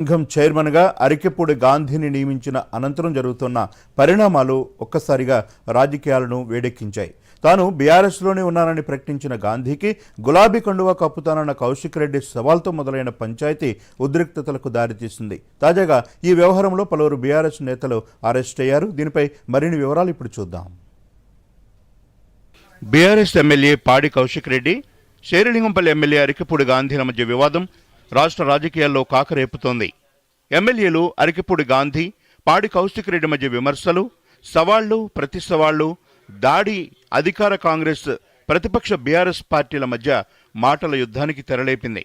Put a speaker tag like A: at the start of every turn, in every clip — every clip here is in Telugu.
A: సంఘం చైర్మన్గా అరికెపూడి గాంధీని నియమించిన అనంతరం జరుగుతున్న పరిణామాలు ఒక్కసారిగా రాజకీయాలను వేడెక్కించాయి. తాను బీఆర్ఎస్లోనే ఉన్నానని ప్రకటించిన గాంధీకి గులాబీ కండువా కప్పుతానన్న కౌశిక్ రెడ్డి సవాల్తో మొదలైన పంచాయతీ ఉద్రిక్తతలకు దారితీసింది. తాజాగా ఈ వ్యవహారంలో పలువురు బీఆర్ఎస్ నేతలు అరెస్ట్ అయ్యారు. దీనిపై మరిన్ని వివరాలు ఇప్పుడు చూద్దాం. BRS MLA Padi Kaushik Reddy Serilingampally MLA Arikapudi గాంధీల మధ్య వివాదం రాష్ట్ర రాజకీయాల్లో కాకరేపుతోంది ఎమ్మెల్యేలు అరికిపూడి గాంధీ పాడి కౌశిక్ రెడ్డి మధ్య విమర్శలు సవాళ్ళు ప్రతి సవాళ్ళు దాడి అధికార కాంగ్రెస్ ప్రతిపక్ష బీఆర్ఎస్ పార్టీల మధ్య మాటల యుద్ధానికి తెరలేపింది.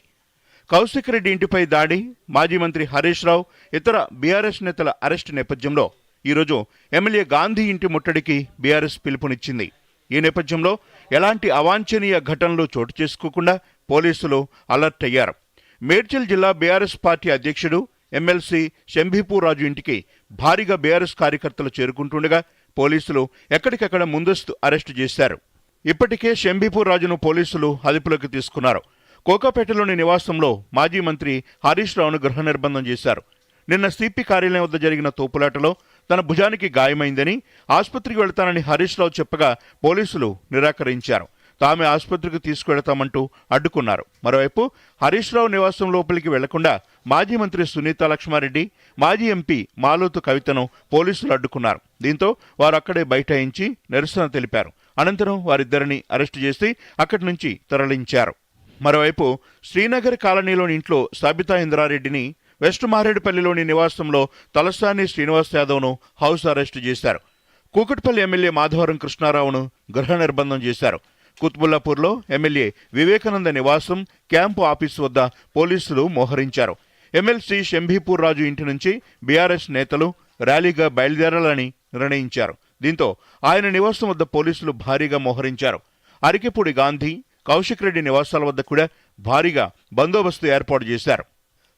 A: కౌశిక్ రెడ్డి ఇంటిపై దాడి మాజీ మంత్రి హరీష్ రావు ఇతర బీఆర్ఎస్ నేతల అరెస్టు నేపథ్యంలో ఈరోజు ఎమ్మెల్యే గాంధీ ఇంటి ముట్టడికి బీఆర్ఎస్ పిలుపునిచ్చింది. ఈ నేపథ్యంలో ఎలాంటి అవాంఛనీయ ఘటనలు చోటు చేసుకోకుండా పోలీసులు అలర్ట్ అయ్యారు. మేడ్చల్ జిల్లా బీఆర్ఎస్ పార్టీ అధ్యక్షుడు ఎమ్మెల్సీ శంభీపూర్ రాజు ఇంటికి భారీగా బీఆర్ఎస్ కార్యకర్తలు చేరుకుంటుండగా పోలీసులు ఎక్కడికక్కడ ముందస్తు అరెస్టు చేశారు. ఇప్పటికే శంభీపూర్ రాజును పోలీసులు అదుపులోకి తీసుకున్నారు. కోకాపేటలోని నివాసంలో మాజీ మంత్రి హరీష్ రావును గృహ నిర్బంధం చేశారు. నిన్న సిపి కార్యాలయం వద్ద జరిగిన తోపులాటలో తన భుజానికి గాయమైందని ఆసుపత్రికి వెళ్తానని హరీష్ రావు చెప్పగా పోలీసులు నిరాకరించారు. తామే ఆసుపత్రికి తీసుకువెళతామంటూ అడ్డుకున్నారు. మరోవైపు హరీష్ రావు నివాసం లోపలికి వెళ్ళకుండా మాజీ మంత్రి సునీత లక్ష్మారెడ్డి మాజీ ఎంపీ మాలోతు కవితను పోలీసులు అడ్డుకున్నారు. దీంతో వారు అక్కడే బైఠాయించి నిరసన తెలిపారు. అనంతరం వారిద్దరిని అరెస్టు చేసి అక్కడి నుంచి తరలించారు. మరోవైపు శ్రీనగర్ కాలనీలోని ఇంట్లో సబితా ఇంద్రారెడ్డిని వెస్ట్ మారేడుపల్లిలోని నివాసంలో తలసాని శ్రీనివాస్ యాదవ్ను హౌస్ అరెస్టు చేశారు. కూకట్పల్లి ఎమ్మెల్యే మాధవరం కృష్ణారావును గృహ నిర్బంధం చేశారు. కుత్బుల్లాపూర్లో ఎమ్మెల్యే వివేకానంద నివాసం క్యాంపు ఆఫీసు వద్ద పోలీసులు మోహరించారు. ఎమ్మెల్సీ శంభీపూర్ రాజు ఇంటి నుంచి బీఆర్ఎస్ నేతలు ర్యాలీగా బయలుదేరాలని నిర్ణయించారు. దీంతో ఆయన నివాసం వద్ద పోలీసులు భారీగా మోహరించారు. అరికెపూడి గాంధీ కౌశిక్ రెడ్డి నివాసాల వద్ద కూడా భారీగా బందోబస్తు ఏర్పాటు చేశారు.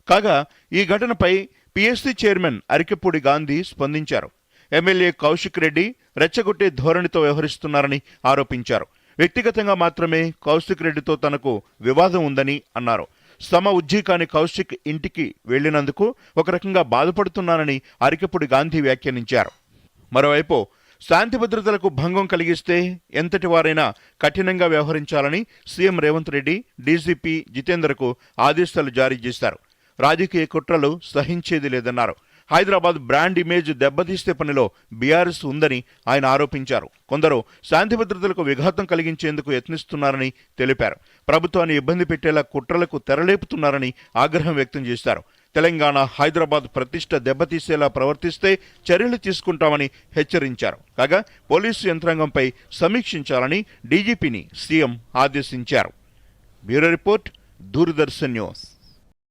A: కాగా ఈ ఘటనపై పిఎస్సీ చైర్మన్ అరికెపూడి గాంధీ స్పందించారు. ఎమ్మెల్యే కౌశిక్ రెడ్డి రెచ్చగొట్టే ధోరణితో వ్యవహరిస్తున్నారని ఆరోపించారు. వ్యక్తిగతంగా మాత్రమే కౌశిక్ రెడ్డితో తనకు వివాదం ఉందని అన్నారు. సమ ఉజ్జీకాని కౌశిక్ ఇంటికి వెళ్ళినందుకు ఒక రకంగా బాధపడుతున్నానని అరికపుడి గాంధీ వ్యాఖ్యానించారు. మరోవైపు శాంతి భద్రతలకు భంగం కలిగిస్తే ఎంతటి వారైనా కఠినంగా వ్యవహరించాలని సీఎం రేవంత్ రెడ్డి డీజీపీ జితేందర్కు ఆదేశాలు జారీ చేశారు. రాజకీయ కుట్రలు సహించేది లేదన్నారు. హైదరాబాద్ బ్రాండ్ ఇమేజ్ దెబ్బతీస్తే పనిలో బీఆర్ఎస్ ఉందని ఆయన ఆరోపించారు. కొందరు శాంతి భద్రతలకు విఘాతం కలిగించేందుకు యత్నిస్తున్నారని తెలిపారు. ప్రభుత్వాన్ని ఇబ్బంది పెట్టేలా కుట్రలకు తెరలేపుతున్నారని ఆగ్రహం వ్యక్తం చేశారు. తెలంగాణ హైదరాబాద్ ప్రతిష్ట దెబ్బతీసేలా ప్రవర్తిస్తే చర్యలు తీసుకుంటామని హెచ్చరించారు. కాగా పోలీసు యంత్రాంగంపై సమీక్షించాలని డీజీపీని సీఎం ఆదేశించారు. Bureau report Doordarshan news.